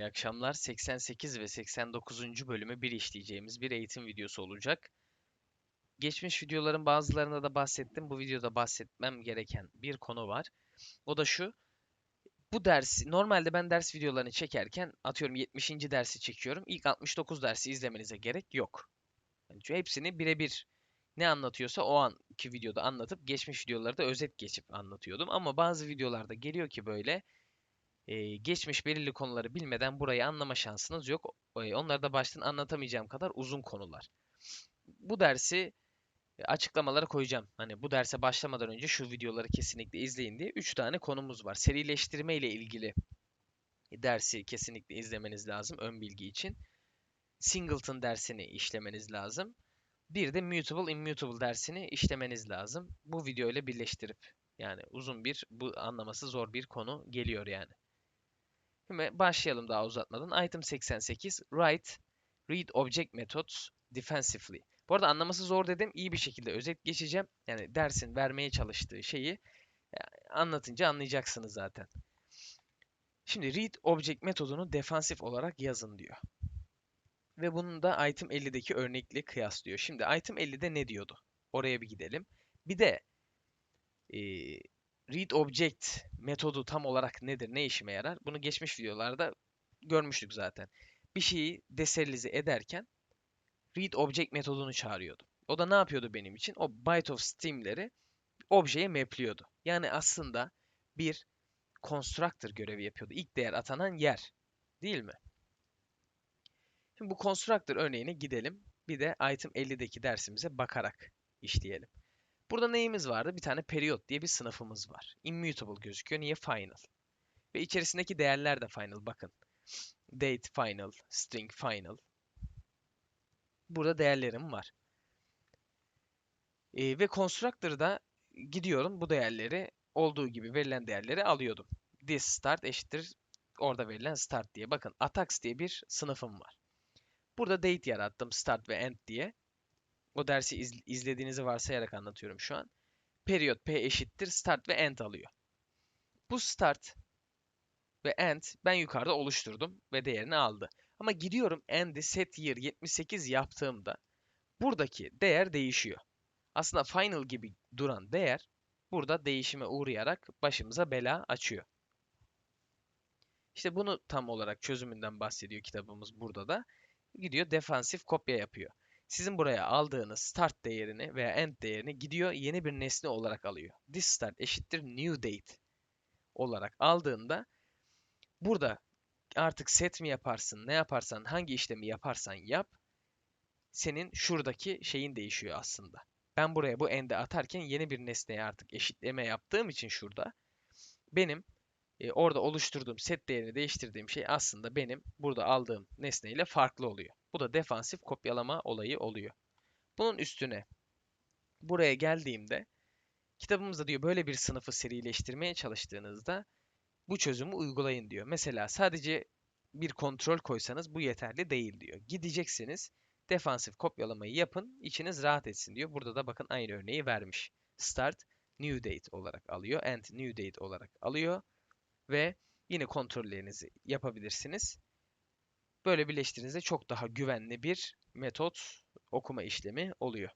İyi akşamlar. 88 ve 89. bölümü bir işleyeceğimiz bir eğitim videosu olacak. Geçmiş videoların bazılarında da bahsettim. Bu videoda bahsetmem gereken bir konu var. O da şu. Bu dersi normalde ben ders videolarını çekerken atıyorum 70. dersi çekiyorum. İlk 69 dersi izlemenize gerek yok. Yani hepsini birebir ne anlatıyorsa o anki videoda anlatıp geçmiş videoları da özet geçip anlatıyordum. Ama bazı videolarda geliyor ki böyle geçmiş belirli konuları bilmeden burayı anlama şansınız yok. E, onları da baştan anlatamayacağım kadar uzun konular. Bu dersi açıklamalara koyacağım. Hani bu derse başlamadan önce şu videoları kesinlikle izleyin diye 3 tane konumuz var. Serileştirme ile ilgili dersi kesinlikle izlemeniz lazım ön bilgi için. Singleton dersini işlemeniz lazım. Bir de Mutable Immutable dersini işlemeniz lazım. Bu video ile birleştirip yani uzun bir bu anlaması zor bir konu geliyor yani. Şimdi başlayalım daha uzatmadan. Item 88 Write Read Object Methods Defensively. Bu arada anlaması zor dedim. İyi bir şekilde özet geçeceğim. Yani dersin vermeye çalıştığı şeyi anlatınca anlayacaksınız zaten. Şimdi read object metodunu defansif olarak yazın diyor. Ve bunun da item 50'deki örnekle kıyaslıyor. Şimdi item 50'de ne diyordu? Oraya bir gidelim. Bir de e, read object metodu tam olarak nedir, ne işime yarar? Bunu geçmiş videolarda görmüştük zaten. Bir şeyi deserialize ederken read object metodunu çağırıyordu. O da ne yapıyordu benim için? O byte of stream'leri objeye mapliyordu. Yani aslında bir constructor görevi yapıyordu. İlk değer atanan yer. Değil mi? Şimdi bu constructor örneğine gidelim. Bir de item 50'deki dersimize bakarak işleyelim. Burada neyimiz vardı? Bir tane period diye bir sınıfımız var. Immutable gözüküyor. Niye? Final. Ve içerisindeki değerler de final. Bakın. Date final, string final. Burada değerlerim var. E, ve constructor'da gidiyorum bu değerleri olduğu gibi verilen değerleri alıyordum. This start eşittir orada verilen start diye. Bakın attacks diye bir sınıfım var. Burada date yarattım start ve end diye. O dersi iz, izlediğinizi varsayarak anlatıyorum şu an. Period p eşittir start ve end alıyor. Bu start ve end ben yukarıda oluşturdum ve değerini aldı. Ama gidiyorum end'i set year 78 yaptığımda buradaki değer değişiyor. Aslında final gibi duran değer burada değişime uğrayarak başımıza bela açıyor. İşte bunu tam olarak çözümünden bahsediyor kitabımız burada da. Gidiyor defansif kopya yapıyor sizin buraya aldığınız start değerini veya end değerini gidiyor yeni bir nesne olarak alıyor. This start eşittir new date olarak aldığında burada artık set mi yaparsın, ne yaparsan, hangi işlemi yaparsan yap senin şuradaki şeyin değişiyor aslında. Ben buraya bu end'e atarken yeni bir nesneye artık eşitleme yaptığım için şurada benim e, orada oluşturduğum set değerini değiştirdiğim şey aslında benim burada aldığım nesneyle farklı oluyor. Bu da defansif kopyalama olayı oluyor. Bunun üstüne buraya geldiğimde kitabımızda diyor böyle bir sınıfı serileştirmeye çalıştığınızda bu çözümü uygulayın diyor. Mesela sadece bir kontrol koysanız bu yeterli değil diyor. Gideceksiniz defansif kopyalamayı yapın içiniz rahat etsin diyor. Burada da bakın aynı örneği vermiş. Start new date olarak alıyor. End new date olarak alıyor. Ve yine kontrollerinizi yapabilirsiniz. Böyle birleştirdiğinizde çok daha güvenli bir metot okuma işlemi oluyor.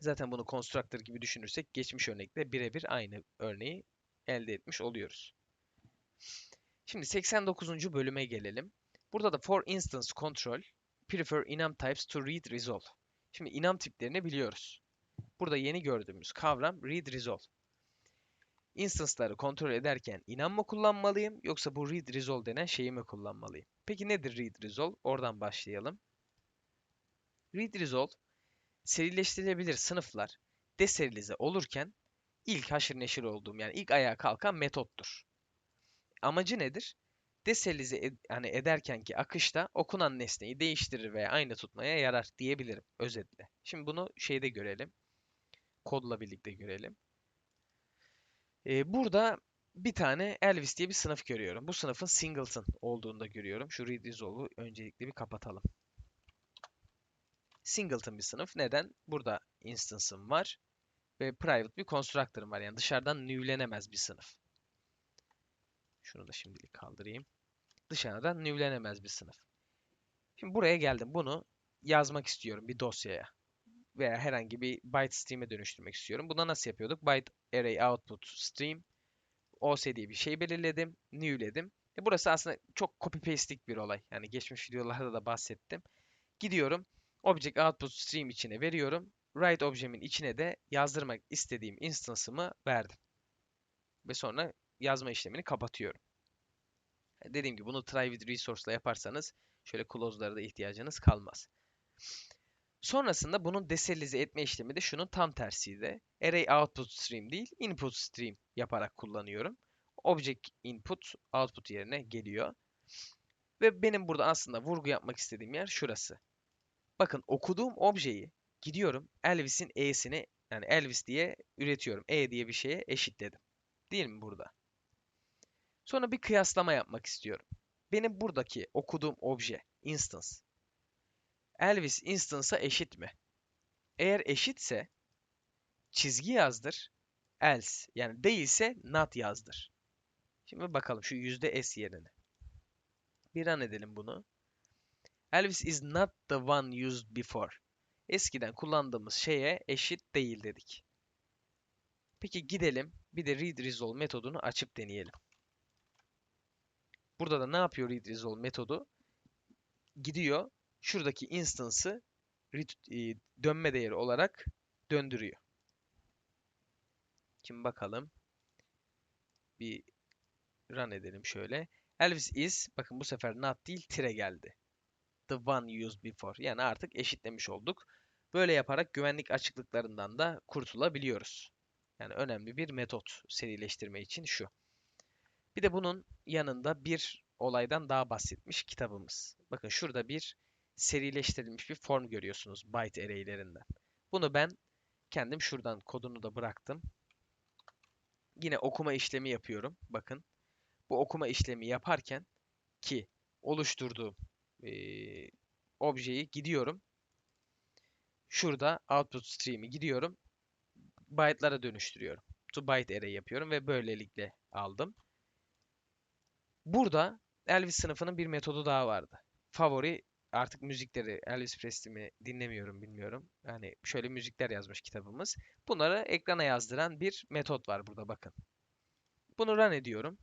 Zaten bunu constructor gibi düşünürsek geçmiş örnekle birebir aynı örneği elde etmiş oluyoruz. Şimdi 89. bölüme gelelim. Burada da for instance control prefer enum types to read resolve. Şimdi enum tiplerini biliyoruz. Burada yeni gördüğümüz kavram read resolve. Instance'ları kontrol ederken inan mı kullanmalıyım yoksa bu read resolve denen şeyi mi kullanmalıyım? Peki nedir read resolve? Oradan başlayalım. Read resolve serileştirilebilir sınıflar deserilize olurken ilk haşır neşir olduğum yani ilk ayağa kalkan metottur. Amacı nedir? Deserialize ed yani ederkenki akışta okunan nesneyi değiştirir veya aynı tutmaya yarar diyebilirim özetle. Şimdi bunu şeyde görelim. Kodla birlikte görelim. Ee, burada bir tane Elvis diye bir sınıf görüyorum. Bu sınıfın singleton olduğunu da görüyorum. Şu read resolve'u öncelikle bir kapatalım. Singleton bir sınıf. Neden? Burada instance'ım var ve private bir constructor'ım var. Yani dışarıdan new'lenemez bir sınıf. Şunu da şimdilik kaldırayım. dışarıdan new'lenemez bir sınıf. Şimdi buraya geldim. Bunu yazmak istiyorum bir dosyaya veya herhangi bir byte stream'e dönüştürmek istiyorum. Buna nasıl yapıyorduk? Byte array output stream OS diye bir şey belirledim, new'ledim. E burası aslında çok copy paste'lik bir olay. Yani geçmiş videolarda da bahsettim. Gidiyorum, object output stream içine veriyorum. Write objemin içine de yazdırmak istediğim instance'ımı verdim. Ve sonra yazma işlemini kapatıyorum. E, dediğim gibi bunu try with resource ile yaparsanız şöyle clause'lara da ihtiyacınız kalmaz. Sonrasında bunun deserialize etme işlemi de şunun tam tersiydi. Array output stream değil, input stream yaparak kullanıyorum. Object input output yerine geliyor. Ve benim burada aslında vurgu yapmak istediğim yer şurası. Bakın okuduğum objeyi gidiyorum Elvis'in e'sini yani Elvis diye üretiyorum. E diye bir şeye eşitledim. Değil mi burada? Sonra bir kıyaslama yapmak istiyorum. Benim buradaki okuduğum obje, instance, Elvis instance'a eşit mi? Eğer eşitse çizgi yazdır, else yani değilse not yazdır. Şimdi bakalım şu yüzde s yerine. Bir an edelim bunu. Elvis is not the one used before. Eskiden kullandığımız şeye eşit değil dedik. Peki gidelim bir de read resolve metodunu açıp deneyelim. Burada da ne yapıyor read resolve metodu? Gidiyor şuradaki instance'ı e, dönme değeri olarak döndürüyor. Şimdi bakalım. Bir run edelim şöyle. Elvis is, bakın bu sefer not değil tire geldi. The one used before. Yani artık eşitlemiş olduk. Böyle yaparak güvenlik açıklıklarından da kurtulabiliyoruz. Yani önemli bir metot serileştirme için şu. Bir de bunun yanında bir olaydan daha bahsetmiş kitabımız. Bakın şurada bir serileştirilmiş bir form görüyorsunuz byte array'lerinden. Bunu ben kendim şuradan kodunu da bıraktım. Yine okuma işlemi yapıyorum. Bakın. Bu okuma işlemi yaparken ki oluşturduğum e, objeyi gidiyorum. Şurada output stream'i gidiyorum. Byte'lara dönüştürüyorum. To byte array yapıyorum ve böylelikle aldım. Burada Elvis sınıfının bir metodu daha vardı. Favori artık müzikleri Elvis Presley'mi dinlemiyorum bilmiyorum. Yani şöyle müzikler yazmış kitabımız. Bunları ekrana yazdıran bir metot var burada bakın. Bunu run ediyorum.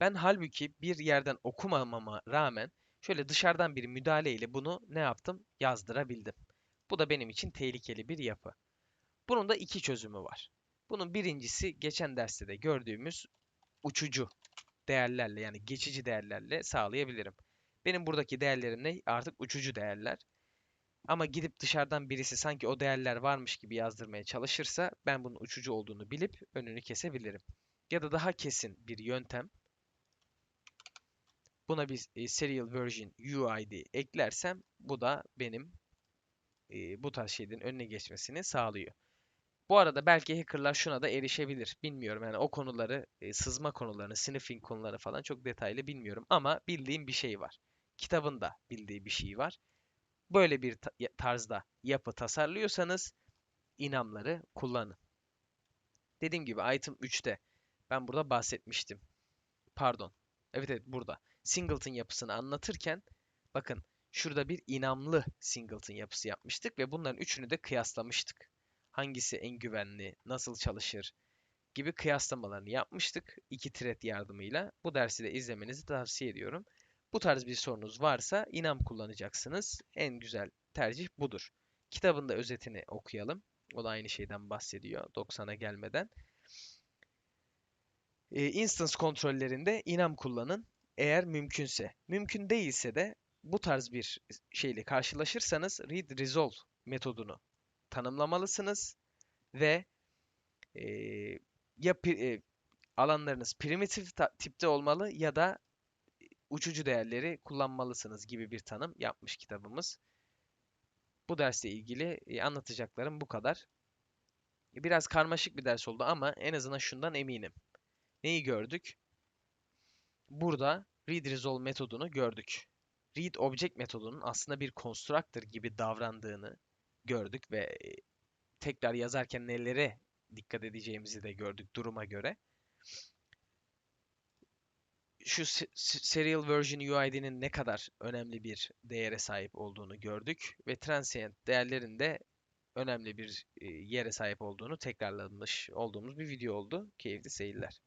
Ben halbuki bir yerden okumamama rağmen şöyle dışarıdan bir müdahale ile bunu ne yaptım? Yazdırabildim. Bu da benim için tehlikeli bir yapı. Bunun da iki çözümü var. Bunun birincisi geçen derste de gördüğümüz uçucu değerlerle yani geçici değerlerle sağlayabilirim. Benim buradaki değerlerim ne? Artık uçucu değerler. Ama gidip dışarıdan birisi sanki o değerler varmış gibi yazdırmaya çalışırsa ben bunun uçucu olduğunu bilip önünü kesebilirim. Ya da daha kesin bir yöntem. Buna bir e, serial version UID eklersem bu da benim e, bu tarz şeylerin önüne geçmesini sağlıyor. Bu arada belki hackerlar şuna da erişebilir. Bilmiyorum yani o konuları, e, sızma konularını, sniffing konuları falan çok detaylı bilmiyorum. Ama bildiğim bir şey var kitabında bildiği bir şey var. Böyle bir tarzda yapı tasarlıyorsanız inamları kullanın. Dediğim gibi item 3'te ben burada bahsetmiştim. Pardon. Evet evet burada. Singleton yapısını anlatırken bakın şurada bir inamlı singleton yapısı yapmıştık ve bunların üçünü de kıyaslamıştık. Hangisi en güvenli, nasıl çalışır gibi kıyaslamalarını yapmıştık iki thread yardımıyla. Bu dersi de izlemenizi tavsiye ediyorum. Bu tarz bir sorunuz varsa inam kullanacaksınız. En güzel tercih budur. Kitabın da özetini okuyalım. O da aynı şeyden bahsediyor 90'a gelmeden. Ee, instance kontrollerinde inam kullanın eğer mümkünse. Mümkün değilse de bu tarz bir şeyle karşılaşırsanız read resolve metodunu tanımlamalısınız ve e, ya e, alanlarınız primitif tipte olmalı ya da uçucu değerleri kullanmalısınız gibi bir tanım yapmış kitabımız. Bu dersle ilgili e, anlatacaklarım bu kadar. Biraz karmaşık bir ders oldu ama en azından şundan eminim. Neyi gördük? Burada read resolve metodunu gördük. Read object metodunun aslında bir constructor gibi davrandığını gördük ve e, tekrar yazarken nelere dikkat edeceğimizi de gördük duruma göre şu se- se- Serial Version UID'nin ne kadar önemli bir değere sahip olduğunu gördük ve transient değerlerin de önemli bir yere sahip olduğunu tekrarlamış olduğumuz bir video oldu. Keyifli seyirler.